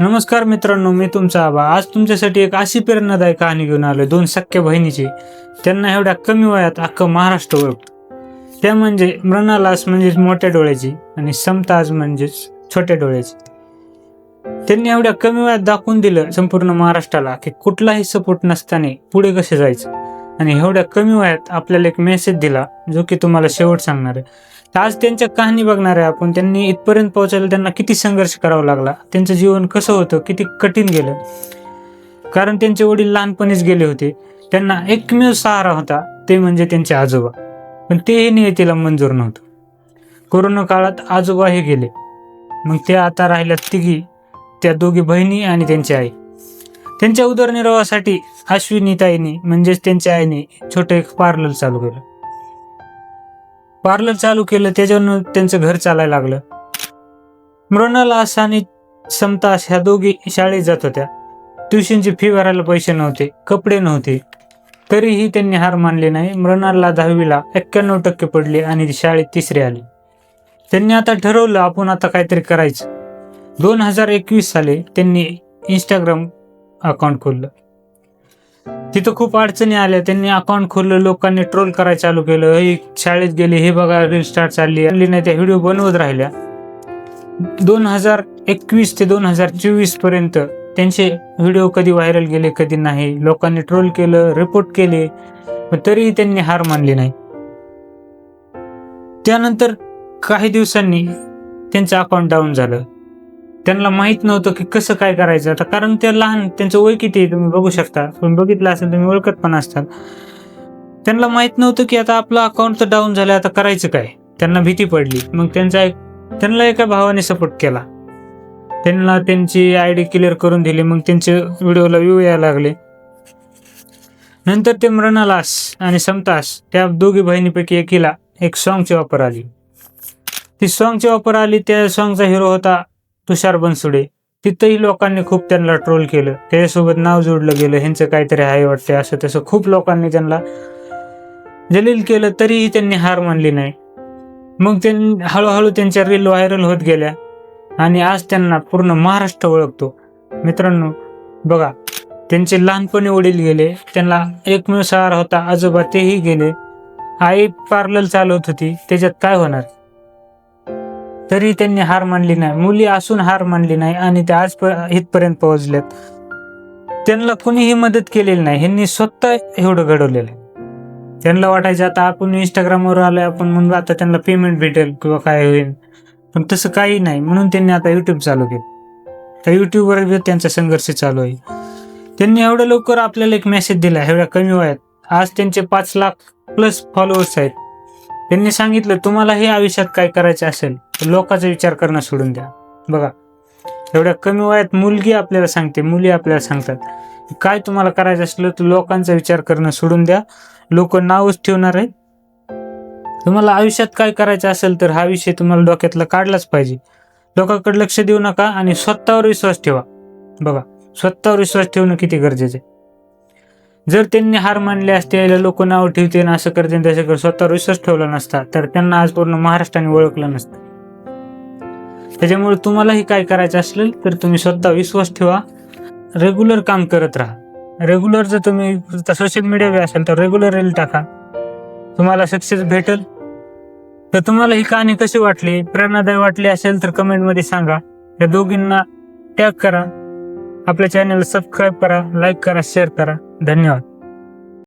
नमस्कार मित्रांनो मी तुमचा आबा. आज तुमच्यासाठी एक अशी प्रेरणादायक कहाणी घेऊन आलोय दोन सख्या बहिणीची. त्यांना एवढ्या कमी वयात अख्खं महाराष्ट्र ओळखतो. त्या म्हणजे मृणालास म्हणजेच मोठ्या डोळ्याची आणि समताज म्हणजेच छोट्या डोळ्याची. त्यांनी एवढ्या कमी वयात दाखवून दिलं संपूर्ण महाराष्ट्राला की कुठलाही सपोर्ट नसताना पुढे कसे जायचं? आणि एवढ्या कमी वयात आपल्याला एक मेसेज दिला जो की तुम्हाला शेवट सांगणार आहे. तर आज त्यांच्या कहाणी बघणार आहे आपण. त्यांनी इथपर्यंत पोहोचायला त्यांना किती संघर्ष करावा लागला त्यांचं जीवन कसं होतं किती कठीण गेलं. कारण त्यांचे वडील लहानपणीच गेले होते. त्यांना एकमेव सहारा होता ते म्हणजे त्यांचे आजोबा. पण तेही नियतीला मंजूर नव्हतं. कोरोना काळात आजोबा हे गेले. मग ते आता राहिल्या तिघी त्या दोघी बहिणी आणि त्यांची आई. त्यांच्या उदरनिर्वाहासाठी अश्विनीताईंनी म्हणजेच त्यांच्या आईने छोटं एक पार्लर चालू केलं. पार्लर चालू केलं त्याच्यावरून त्यांचं घर चालायला लागलं. मृणालास आणि समतास ह्या दोघी शाळेत जात होत्या. ट्युशनची फी भरायला पैसे नव्हते कपडे नव्हते. तरीही त्यांनी हार मानली नाही. मृणालला दहावीला एक्क्याण्णव टक्के पडले आणि ती शाळेत तिसरे आले. त्यांनी आता ठरवलं आपण आता काहीतरी करायचं. दोन हजार एकवीस साली त्यांनी इंस्टाग्राम अकाउंट खोललं. तिथं खूप अडचणी आल्या. त्यांनी अकाउंट खोललं लोकांनी ट्रोल करायला चालू केलं. हे शाळेत गेले हे बघा रील स्टार चालली चालली नाही त्या व्हिडिओ बनवत राहिल्या. दोन हजार एकवीस ते दोन हजार चोवीसपर्यंत त्यांचे व्हिडिओ कधी व्हायरल गेले कधी नाही. लोकांनी ट्रोल केलं रिपोर्ट केले तरीही त्यांनी हार मानली नाही. त्यानंतर काही दिवसांनी त्यांचं अकाउंट डाऊन झालं. त्यांना माहीत नव्हतं की कसं काय करायचं. आता कारण ते लहान त्यांचं वय किती आहे तुम्ही बघू शकता. तुम्ही बघितलं असेल तुम्ही ओळखत पण असतात त्यांना माहीत नव्हतं की आता आपलं अकाउंट तर डाऊन झालं आता करायचं काय? त्यांना भीती पडली. मग त्यांचा एक त्यांना एका भावाने सपोर्ट केला. त्यांना त्यांची आय डी क्लिअर करून दिली. मग त्यांचे व्हिडिओला व्ह्यू यायला लागले. नंतर ते मृणालास आणि समतास त्या दोघी बहिणीपैकी एकीला एक सॉंगची वापर आली. ती सॉंगची वापर आली त्या सॉंगचा हिरो होता तुषार बनसुडे. तिथंही लोकांनी खूप त्यांना ट्रोल केलं. त्याच्यासोबत नाव जोडलं गेलं. ह्यांचं काहीतरी आहे वाटते असं तसं खूप लोकांनी त्यांना जलील केलं तरीही त्यांनी हार मानली नाही. मग त्यांनी हळूहळू त्यांच्या रील व्हायरल होत गेल्या. आणि आज त्यांना पूर्ण महाराष्ट्र ओळखतो. मित्रांनो बघा त्यांचे लहानपणी वडील गेले. त्यांना एकमेव सहारा होता. आजोबा तेही गेले. आई पार्लर चालवत होती. त्याच्यात काय होणार? तरी त्यांनी हार मानली नाही. मुली असून हार मानली नाही आणि ते आज इथपर्यंत पोहोचलेत. त्यांना कुणीही मदत केलेली नाही. ह्यांनी स्वतः एवढं घडवलेलं आहे. त्यांना वाटायचं आता आपण इंस्टाग्रामवर आलोय आपण म्हणून आता त्यांना पेमेंट भेटेल किंवा काय होईल. पण तसं काही नाही. म्हणून त्यांनी आता युट्यूब चालू केलं. तर युट्यूबवर त्यांचा संघर्ष चालू आहे. त्यांनी एवढं लवकर आपल्याला एक मेसेज दिला एवढ्या कमी वयात. आज त्यांचे पाच लाख प्लस फॉलोअर्स आहेत. त्यांनी सांगितलं तुम्हाला हे आयुष्यात काय करायचं असेल तर लोकांचा विचार करणं सोडून द्या. बघा एवढ्या कमी वयात मुलगी आपल्याला सांगते मुली आपल्याला सांगतात काय तुम्हाला करायचं असलं तर लोकांचा विचार करणं सोडून द्या. लोक नावच ठेवणार आहेत. तुम्हाला आयुष्यात काय करायचं असेल तर हा विषय तुम्हाला डोक्यातला काढलाच पाहिजे. लोकांकडे लक्ष देऊ नका आणि स्वतःवर विश्वास ठेवा. बघा स्वतःवर विश्वास ठेवणं किती गरजेचं आहे. जर त्यांनी हार मानले असते लोक नाव ठेवते असं करते तसं कर स्वतःवर विश्वास ठेवला नसता तर त्यांना आज पूर्ण महाराष्ट्राने ओळखलं नसतं. त्याच्यामुळे तुम्हालाही काय करायचं असेल तर तुम्ही स्वतः विश्वास ठेवा. रेग्युलर काम करत राहा. रेग्युलर जर तुम्ही सोशल मीडिया असाल असेल तर रेग्युलर रील टाका. तुम्हाला सक्सेस भेटेल. तर तुम्हाला ही कहाणी कशी वाटली प्रेरणादायी वाटली असेल तर कमेंटमध्ये सांगा. या दोघींना टॅग करा. आपल्या चॅनलला सबस्क्राईब करा लाईक करा शेअर करा. धन्यवाद.